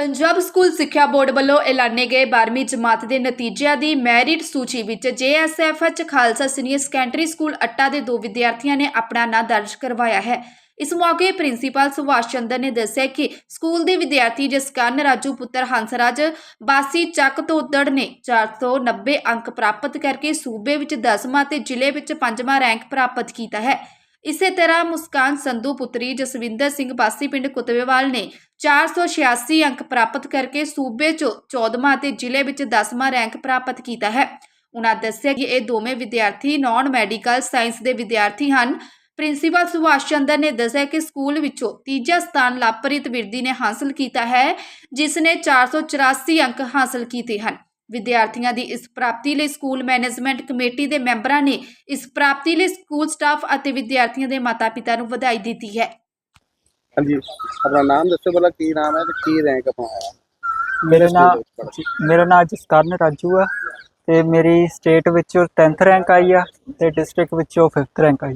Punjab school ਸਿੱਖਿਆ board ਵੱਲੋਂ ਐਲਾਨੇ ਗਏ 12ਵੀਂ ਜਮਾਤ ਦੇ ਨਤੀਜਿਆਂ ਦੀ ਮੈਰਿਟ ਸੂਚੀ ਵਿੱਚ JSFH Khalsa senior secondary school Atta ਦੇ ਦੋ ਵਿਦਿਆਰਥੀਆਂ ਨੇ ਆਪਣਾ ਨਾਂ ਦਰਜ ਕਰਵਾਇਆ ਹੈ। ਇਸ ਮੌਕੇ ਪ੍ਰਿੰਸੀਪਲ ਸੁਭਾਸ਼ ਚੰਦਰ ਨੇ ਦੱਸਿਆ ਕਿ ਸਕੂਲ ਦੇ ਵਿਦਿਆਰਥੀ ਜਸਕਰਨ ਰਾਜੂ ਪੁੱਤਰ ਹੰਸਰਾਜ ਬਾਸੀ ਚੱਕ ਤੋਂ ਉੱਦੜ ਨੇ 490 ਅੰਕ ਪ੍ਰਾਪਤ ਕਰਕੇ ਸੂਬੇ ਵਿੱਚ 10ਵਾਂ ਤੇ ਜ਼ਿਲ੍ਹੇ ਵਿੱਚ 5ਵਾਂ ਰੈਂਕ ਪ੍ਰਾਪਤ ਕੀਤਾ ਹੈ। ਇਸੇ ਤਰ੍ਹਾਂ ਮੁਸਕਾਨ ਸੰਧੂ ਪੁੱਤਰੀ ਜਸਵਿੰਦਰ ਸਿੰਘ ਬਾਸੀ ਪਿੰਡ ਕੁਤਵੇਵਾਲ ਨੇ 486 ਅੰਕ ਪ੍ਰਾਪਤ ਕਰਕੇ ਸੂਬੇ 'ਚ 14ਵਾਂ ਅਤੇ ਜ਼ਿਲ੍ਹੇ ਵਿੱਚ 10ਵਾਂ ਰੈਂਕ ਪ੍ਰਾਪਤ ਕੀਤਾ ਹੈ। ਉਹਨਾਂ ਦੱਸਿਆ ਕਿ ਇਹ ਦੋਵੇਂ ਵਿਦਿਆਰਥੀ ਨਾਨ ਮੈਡੀਕਲ ਸਾਇੰਸ ਦੇ ਵਿਦਿਆਰਥੀ ਹਨ। ਪ੍ਰਿੰਸੀਪਲ ਸੁਭਾਸ਼ ਚੰਦਰ ਨੇ ਦੱਸਿਆ ਕਿ ਸਕੂਲ ਵਿੱਚੋਂ ਤੀਜਾ ਸਥਾਨ ਲਾਪਰਿਤ ਵਿਰਦੀ ਨੇ ਹਾਸਲ ਕੀਤਾ ਹੈ, ਜਿਸ ਨੇ 484 ਅੰਕ ਹਾਸਲ ਕੀਤੇ ਹਨ। ਵਿਦਿਆਰਥੀਆਂ ਦੀ ਇਸ ਪ੍ਰਾਪਤੀ ਲਈ ਸਕੂਲ ਮੈਨੇਜਮੈਂਟ ਕਮੇਟੀ ਦੇ ਮੈਂਬਰਾਂ ਨੇ ਇਸ ਪ੍ਰਾਪਤੀ ਲਈ ਸਕੂਲ ਸਟਾਫ ਅਤੇ ਵਿਦਿਆਰਥੀਆਂ ਦੇ ਮਾਤਾ-ਪਿਤਾ ਨੂੰ ਵਧਾਈ ਦਿੱਤੀ ਹੈ। ਹਾਂਜੀ ਆਪਣਾ ਨਾਮ ਦੱਸੋ ਪਹਿਲਾਂ ਕੀ ਨਾਮ ਹੈ ਤੇ ਕੀ ਰੈਂਕ ਆਪਣਾ ਆਇਆ ਮੇਰਾ ਨਾਮ? ਮੇਰਾ ਨਾਮ ਜਸਕਰਨ ਰਾਜੂ ਆ ਤੇ ਮੇਰੀ ਸਟੇਟ ਵਿੱਚੋਂ 10th ਰੈਂਕ ਆਈ ਆ ਤੇ ਡਿਸਟ੍ਰਿਕਟ ਵਿੱਚੋਂ 5th ਰੈਂਕ ਆਈ।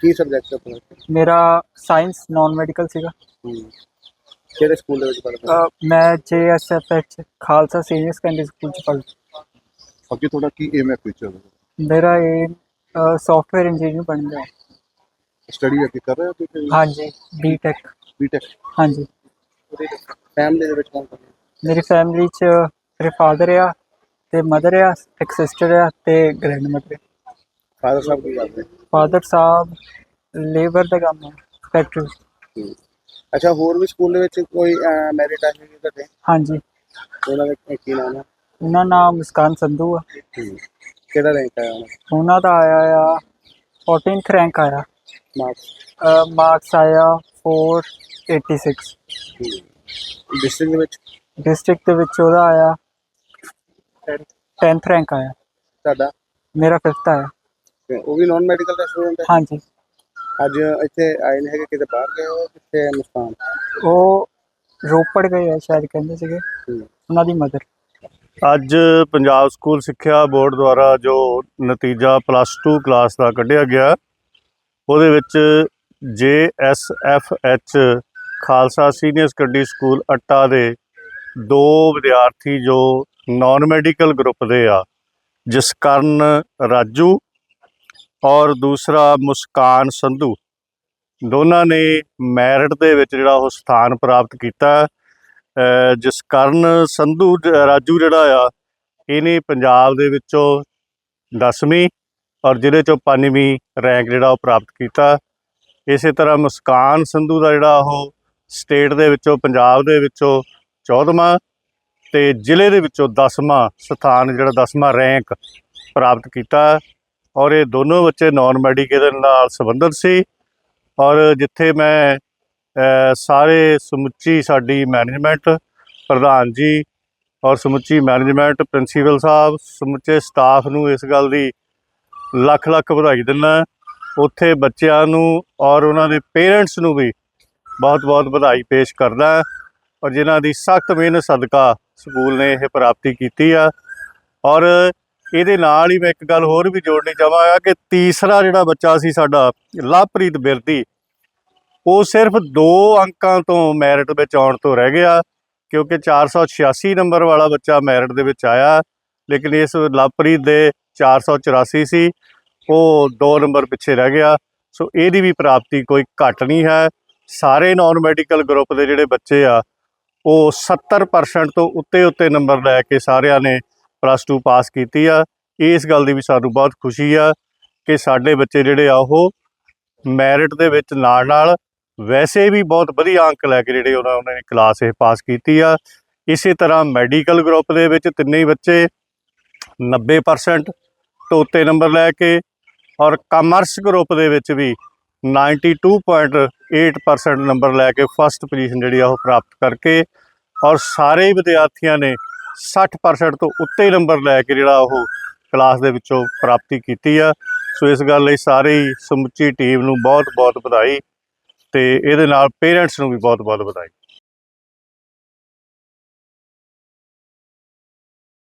ਕੀ ਸਬਜੈਕਟ ਆਪਣਾ? ਮੇਰਾ ਸਾਇੰਸ ਨਾਨ ਮੈਡੀਕਲ ਸੀਗਾ। ਹੂੰ। ਕਿਹੜੇ ਸਕੂਲ ਦੇ ਵਿੱਚ ਪੜ੍ਹਦੇ ਅ, ਮੈਂ JSFH Khalsa senior secondary school ਚ ਪੜ੍ਹਦਾ। ਅੱਗੇ ਤੁਹਾਡਾ ਕੀ ਏਮ ਹੈ ਫਿਊਚਰ ਮੇਰਾ ਇਹ ਸੌਫਟਵੇਅਰ ਇੰਜੀਨੀਅਰ ਬਣਨਾ ਹੈ ਸਟੱਡੀ ਅੱਗੇ ਕਰ ਰਹੇ ਹੋ ਤੁਸੀਂ? ਹਾਂਜੀ ਬੀਟੈਕ ਬੀਟੈਕ ਹਾਂਜੀ। ਫੈਮਿਲੀ ਦੇ ਵਿੱਚ ਕੌਣ ਕੌਣ ਹੈ? ਮੇਰੀ ਫੈਮਿਲੀ ਚ ਮੇਰੇ ਫਾਦਰ ਆ ਤੇ ਮਦਰ ਆ ਇੱਕ ਸਿਸਟਰ ਆ ਤੇ ਗ੍ਰੈਂਡ ਮਦਰ ਫਾਦਰ ਸਾਹਿਬ ਕੀ ਕਰਦੇ? ਫਾਦਰ ਸਾਹਿਬ ਲੇਬਰ ਦਾ ਕੰਮ ਹੈ ਫੈਕਟਰੀ ਹੂੰ। ਅੱਛਾ ਹੋਰ ਵੀ ਸਕੂਲ ਦੇ ਵਿੱਚ ਕੋਈ ਮੈਰਿਟ ਆਈ ਹੋਈ ਤੁਹਾਡੇ? ਹਾਂਜੀ। ਉਹਨਾਂ ਦਾ ਕੀ ਨਾਮ ਹੈ ਉਹਨਾਂ ਨਾਮ ਮੁਸਕਾਨ ਸੰਧੂ ਆ। ਕਿਹੜਾ ਰੈਂਕ ਆਇਆ ਉਹਨਾਂ ਉਹਨਾਂ ਦਾ ਆਇਆ ਆ 14th ਰੈਂਕ ਆਇਆ। ਮਾਰਕਸ ਮਾਰਕਸ ਆਇਆ 486 ਡਿਸਟ੍ਰਿਕਟ ਦੇ ਵਿੱਚ? ਡਿਸਟ੍ਰਿਕਟ ਦੇ ਵਿੱਚ ਉਹਦਾ ਆਇਆ 10th ਰੈਂਕ ਆਇਆ। ਤੁਹਾਡਾ? ਮੇਰਾ 5th ਆਇਆ। ਤੇ ਉਹ ਵੀ ਨਾਨ ਮੈਡੀਕਲ ਦਾ ਸਟੂਡੈਂਟ ਹੈ? ਹਾਂਜੀ। ਅੱਜ ਇੱਥੇ ਆਏ ਨੇ ਹੈਗੇ ਕਿਤੇ ਬਾਹਰ ਗਏ ਹੋ ਕਿਤੇ ਮੁਸਤਾਨ ਉਹ ਰੋਪੜ ਗਏ ਆ ਸ਼ਾਇਦ ਕਹਿੰਦੇ ਸੀਗੇ। ਉਹਨਾਂ ਦੀ ਮਦਰ। ਅੱਜ ਪੰਜਾਬ ਸਕੂਲ ਸਿੱਖਿਆ ਬੋਰਡ ਦੁਆਰਾ ਜੋ ਨਤੀਜਾ ਪਲੱਸ 2 ਕਲਾਸ ਦਾ ਕੱਢਿਆ ਗਿਆ ਉਹਦੇ ਵਿੱਚ JSFH Khalsa senior secondary school Atta ਦੇ ਦੋ ਵਿਦਿਆਰਥੀ ਜੋ ਨਾਨ ਮੈਡੀਕਲ ਗਰੁੱਪ ਦੇ ਆ ਜਸਕਰਨ ਰਾਜੂ ਔਰ ਦੂਸਰਾ ਮੁਸਕਾਨ ਸੰਧੂ। ਦੋਨਾਂ ਨੇ ਮੈਰਿਟ ਦੇ ਵਿੱਚ ਜਿਹੜਾ ਉਹ ਸਥਾਨ ਪ੍ਰਾਪਤ ਕੀਤਾ। ਜਿਸ ਕਾਰਨ ਸੰਧੂ ਰਾਜੂ ਜਿਹੜਾ ਆ, ਇਹਨੇ ਪੰਜਾਬ ਦੇ ਵਿੱਚੋਂ 10ਵੀਂ ਔਰ ਜ਼ਿਲ੍ਹੇ ਚੋਂ 5ਵੀਂ ਰੈਂਕ ਜਿਹੜਾ ਉਹ ਪ੍ਰਾਪਤ ਕੀਤਾ। ਇਸੇ ਤਰ੍ਹਾਂ ਮੁਸਕਾਨ ਸੰਧੂ ਦਾ ਜਿਹੜਾ ਉਹ ਸਟੇਟ ਦੇ ਵਿੱਚੋਂ, ਪੰਜਾਬ ਦੇ ਵਿੱਚੋਂ 14ਵਾਂ ਤੇ ਜ਼ਿਲ੍ਹੇ ਦੇ ਵਿੱਚੋਂ 10ਵਾਂ ਸਥਾਨ ਜਿਹੜਾ 10ਵਾਂ ਰੈਂਕ ਪ੍ਰਾਪਤ ਕੀਤਾ। ਔਰ ਇਹ ਦੋਨੋਂ ਬੱਚੇ ਨਾਨ ਮੈਡੀਕਲ ਨਾਲ ਸੰਬੰਧਿਤ ਸੀ। ਔਰ ਜਿੱਥੇ ਮੈਂ ਸਾਰੇ ਸਮੁੱਚੀ ਸਾਡੀ ਮੈਨੇਜਮੈਂਟ ਪ੍ਰਧਾਨ ਜੀ ਔਰ ਸਮੁੱਚੀ ਮੈਨੇਜਮੈਂਟ ਪ੍ਰਿੰਸੀਪਲ ਸਾਹਿਬ, ਸਮੁੱਚੇ ਸਟਾਫ ਨੂੰ ਇਸ ਗੱਲ ਦੀ ਲੱਖ ਲੱਖ ਵਧਾਈ ਦਿੰਦਾ ਉੱਥੇ ਬੱਚਿਆਂ ਨੂੰ ਔਰ ਉਹਨਾਂ ਦੇ ਪੇਰੈਂਟਸ ਨੂੰ ਵੀ ਬਹੁਤ ਬਹੁਤ ਵਧਾਈ ਪੇਸ਼ ਕਰਦਾ ਔਰ ਜਿਨ੍ਹਾਂ ਦੀ ਸਖਤ ਮਿਹਨਤ, ਸਦਕਾ ਸਕੂਲ ਨੇ ਇਹ ਪ੍ਰਾਪਤੀ ਕੀਤੀ ਆ। ਔਰ ਇਹਦੇ ਨਾਲ ਹੀ ਮੈਂ ਇੱਕ ਗੱਲ ਹੋਰ ਵੀ ਜੋੜਨੀ ਚਾਹਾਂਗਾ ਕਿ ਤੀਸਰਾ ਜਿਹੜਾ ਬੱਚਾ ਸੀ ਸਾਡਾ, ਲਵਪ੍ਰੀਤ ਬਿਰਦੀ, ਉਹ ਸਿਰਫ 2 ਅੰਕਾਂ ਤੋਂ ਮੈਰਿਟ ਵਿੱਚ ਆਉਣ ਤੋਂ ਰਹਿ ਗਿਆ, ਕਿਉਂਕਿ 486 ਨੰਬਰ ਵਾਲਾ ਬੱਚਾ ਮੈਰਿਟ ਦੇ ਵਿੱਚ ਆਇਆ, ਲੇਕਿਨ ਇਸ ਲਵਪ੍ਰੀਤ ਦੇ 484 ਸੀ ਉਹ 2 ਨੰਬਰ ਪਿੱਛੇ ਰਹਿ ਗਿਆ। ਸੋ ਇਹਦੀ ਵੀ ਪ੍ਰਾਪਤੀ ਕੋਈ ਘੱਟ ਨਹੀਂ ਹੈ। ਸਾਰੇ ਨਾਨ ਮੈਡੀਕਲ ਗਰੁੱਪ ਦੇ ਜਿਹੜੇ ਬੱਚੇ ਆ, ਉਹ 70% ਤੋਂ ਉੱਤੇ ਉੱਤੇ ਨੰਬਰ ਲੈ ਕੇ ਸਾਰਿਆਂ ਨੇ ਪਲੱਸ 2 ਪਾਸ ਕੀਤੀ ਆ, ਇਸ ਗੱਲ ਦੀ ਵੀ ਸਾਨੂੰ ਬਹੁਤ ਖੁਸ਼ੀ ਆ ਕਿ ਸਾਡੇ ਬੱਚੇ ਜਿਹੜੇ ਆ, ਉਹ ਮੈਰਿਟ ਦੇ ਵਿੱਚ ਨਾਲ ਨਾਲ ਵੈਸੇ ਵੀ ਬਹੁਤ ਵਧੀਆ ਅੰਕ ਲੈ ਕੇ ਜਿਹੜੇ ਉਹਨਾਂ ਉਹਨਾਂ ਨੇ ਕਲਾਸ ਇਹ ਪਾਸ ਕੀਤੀ ਆ। ਇਸੇ ਤਰ੍ਹਾਂ ਮੈਡੀਕਲ ਗਰੁੱਪ ਦੇ ਵਿੱਚ ਤਿੰਨੇ ਹੀ ਬੱਚੇ 90% ਤੋਂ ਨੰਬਰ ਲੈ ਕੇ ਔਰ ਕਾਮਰਸ ਗਰੁੱਪ ਦੇ ਵਿੱਚ ਵੀ 92.8% ਨੰਬਰ ਲੈ ਕੇ ਫਸਟ ਪੋਜੀਸ਼ਨ ਜਿਹੜੀ ਆ, ਉਹ ਪ੍ਰਾਪਤ ਕਰਕੇ ਔਰ ਸਾਰੇ ਵਿਦਿਆਰਥੀਆਂ ਨੇ 60% ਤੋਂ ਉੱਤੇ ਨੰਬਰ ਲੈ ਕੇ ਜਿਹੜਾ ਉਹ ਕਲਾਸ ਦੇ ਵਿੱਚੋਂ ਪ੍ਰਾਪਤੀ ਕੀਤੀ ਆ। ਸੋ ਇਸ ਗੱਲ ਲਈ ਸਾਰੇ ਸਮੁੱਚੀ ਟੀਮ ਨੂੰ ਬਹੁਤ ਬਹੁਤ ਵਧਾਈ ਤੇ ਇਹਦੇ ਨਾਲ ਪੇਰੈਂਟਸ ਨੂੰ ਵੀ ਬਹੁਤ ਬਹੁਤ ਵਧਾਈ।